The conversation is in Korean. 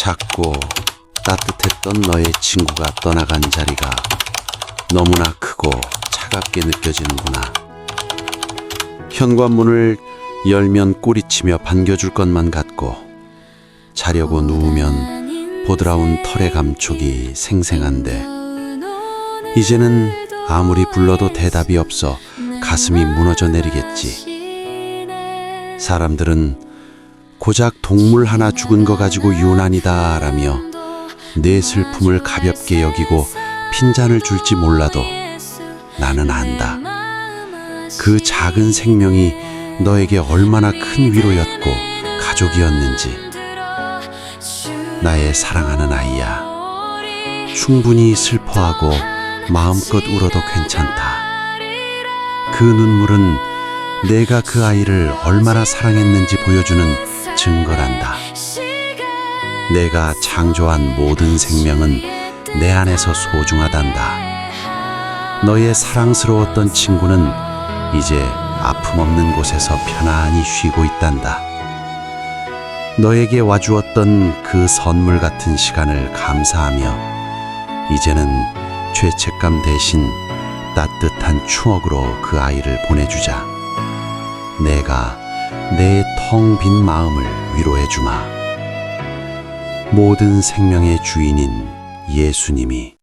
작고 따뜻했던 너의 친구가 떠나간 자리가 너무나 크고 차갑게 느껴지는구나. 현관문을 열면 꼬리치며 반겨줄 것만 같고 자려고 누우면 보드라운 털의 감촉이 생생한데 이제는 아무리 불러도 대답이 없어 가슴이 무너져 내리겠지. 사람들은 고작 동물 하나 죽은 거 가지고 유난이다 라며 내 슬픔을 가볍게 여기고 핀잔을 줄지 몰라도 나는 안다. 그 작은 생명이 너에게 얼마나 큰 위로였고 가족이었는지 나의 사랑하는 아이야. 충분히 슬퍼하고 마음껏 울어도 괜찮다. 그 눈물은 내가 그 아이를 얼마나 사랑했는지 보여주는 증거란다. 내가 창조한 모든 생명은 내 안에서 소중하단다. 너의 사랑스러웠던 친구는 이제 아픔 없는 곳에서 편안히 쉬고 있단다. 너에게 와주었던 그 선물 같은 시간을 감사하며 이제는 죄책감 대신 따뜻한 추억으로 그 아이를 보내주자. 내가 내 텅 빈 마음을 위로해 주마. 모든 생명의 주인인 예수님이